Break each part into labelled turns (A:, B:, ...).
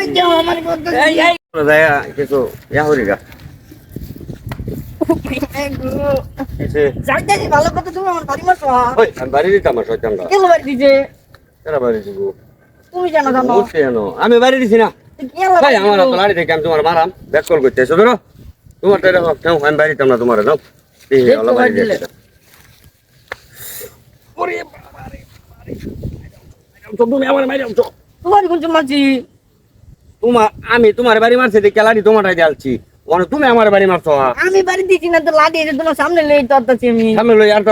A: ওই যে আমার কথা
B: এই এই। কিছু ইয়া হরি গা। এসে।
A: ভালো কথা তুমি আমার বাড়ি মারছো
B: ওই আমি বাড়ি দিতাম আমার শয়তানরা
A: কেন বাড়ি দিছে?
B: কেরা বাড়ি দিব?
A: তুমি জানো জানো
B: জানো আমি বাড়ি দিছি না। ভাই আমার তো লাড়ি থেকে আমি তোমার মারাম ব্যাক কল করতে এসো ধরো। তোমার তো এরকম কেউ আমি বাড়ি দিতাম না তোমার দাও এই
A: দেখো
B: হলো বাড়ি
A: বাড়ি দিলে।
B: দিলে ওরে বাবা রে বাবা রে। তো তুমি আমার মাইরাম তো।
A: তোমার কোন মারছি।
B: তোমার আমি তোমার বাড়ি মারছি দেখে লাড়ি তোমারটাই দিয়ালছি। মানে তুমি আমার বাড়ি মারছো।
A: আমি বাড়ি দিছি না তো লাঠি তোমার সামনে লেই তো আমি।
B: সামনে লই আর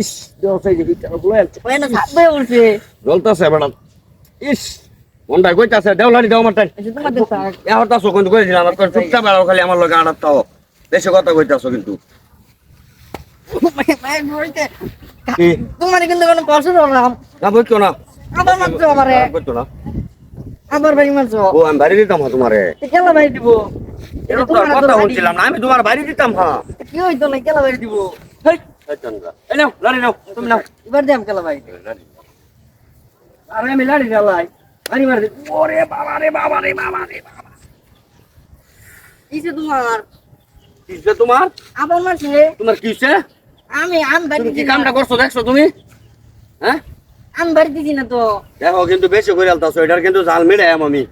B: ইস দেও যে বিচারা বলে
A: ওই না থাকবে উঠছে।
B: জ্বলতাছে বেড়া ইস মনটা কইতাছে দেও
A: তোমার
B: এখন তাছো কিন্তু করে দিলাম আমার বেড়াও খালি আমার লগে আড়াতাও বেশি কথা কইতাছো কিন্তু।
A: তোমার কিন্তু কোনো হলো না।
B: না বুঝছ না।
A: আবার আমারে।
B: বুঝছ না।
A: বাড়ি মারছো
B: ও আমি বাড়ি দিতাম হ্যাঁ তোমারে।
A: কেন বাড়ি দিব?
B: কথা বলছিলাম না আমি তোমার বাড়ি দিতাম হ্যাঁ।
A: কি হইতো না কেলা বাড়ি দিব।
B: এই নাও লাড়ি নাও তুমি নাও।
A: এবার দিয়াম কেলা বাড়ি।
B: আরে আমি লাড়ি জ্বালাই বাড়ি মারি দিই। ওরে বাবা রে বাবা রে বাবা রে বাবা
A: তোমার?
B: কিসে তোমার?
A: আবার মারছে
B: তোমার কিসে
A: আমি আমি বাড়ি
B: কি কামটা করছ দেখছ তুমি? হ্যাঁ?
A: আমি বাড়ি দিছি না তো।
B: দেখো কিন্তু বেশি করে আলতাছো এটার কিন্তু জাল মিড়াইম আমি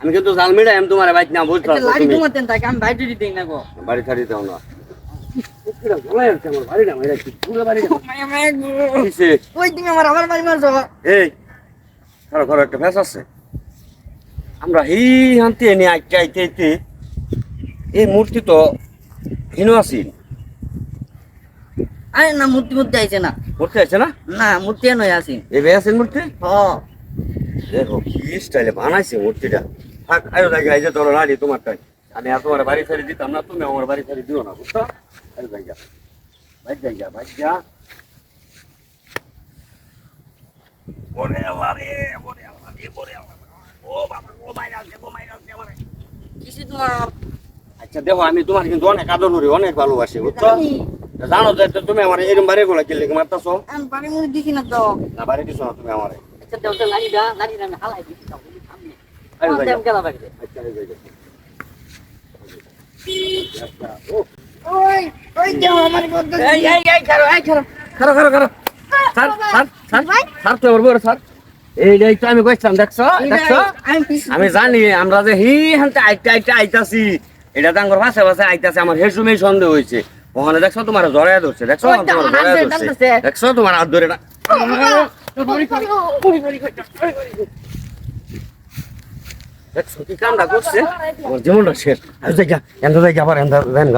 B: আমি। কিন্তু জাল মিড়াইম তোমার বাইক না পারছ
A: লাড়ি
B: তুমি?
A: তোমার তেন থাকে আমি বাড়ি দিই না গো।
B: বাড়ি ছাড়ি দাও না। আমার হি হানতে এই মূর্তি তো হিনো আছিল।
A: আরে না মূর্তি মূর্তি আইছে না।
B: মূর্তি আছে না?
A: না মূর্তি নয় আসি
B: এই বে আছে মূর্তি?
A: হ।
B: দেখো কি স্টাইলে বানাইছে মূর্তিটা। থাক এই যে তোমারটাই আমি আর তোমার বাড়ি ফেরি দিতাম না তুমি আমার বাড়ি ফেরি দিও না বুঝছ? জায়গা। ভাই জায়গা ভাই যা। ওরে আল্লাহ রে ওরে আল্লাহ রে ওরে আল্লাহ ও বাবা ও মাইরা আছে ও মাইরা আছে আমারে
A: কিসে তোমার?
B: আচ্ছা দেখো আমি তোমার কিন্তু অনেক আদর করি অনেক ভালোবাসি বুঝছ?
A: জানি।
B: জানো যে তো তুমি আমার এরকম বাড়ি গুলা কিনলে মারতাছো?
A: আমি বাড়ি মুড়ি দিছি না তো।
B: না বাড়ি দিছো না তুমি আমারে।
A: আচ্ছা দেওটা লাড়ি দা লাড়ি দা আমি হালাই দিছি তাও সামনে
B: আয়ো
A: আমার বাড়ি
B: আচ্ছা আয়ো জায়গা
A: ওই ওই যে আমার কথা
B: এই এই এই খারো এই খারো খারো খারো খারো। স্যার স্যার স্যার স্যার তো বলব স্যার। এই এই তো আমি কইছিলাম দেখছ দেখছ?
A: আমি
B: জানি আমরা যে হি হানতে আইতে আইতে আইতাছি এটা তাঙ্গর পাশে পাশে আইতাছে আমার হেসুমেই সন্দেহ হয়েছে ওখানে দেখছ তোমার জড়ায় ধরছে দেখছ। দেখছ তোমার হাত ধরে না দেখছ কি কামটা করছে আমার জীবনটা শেষ আর জায়গা এন্দ জায়গা আবার এন্দ দেন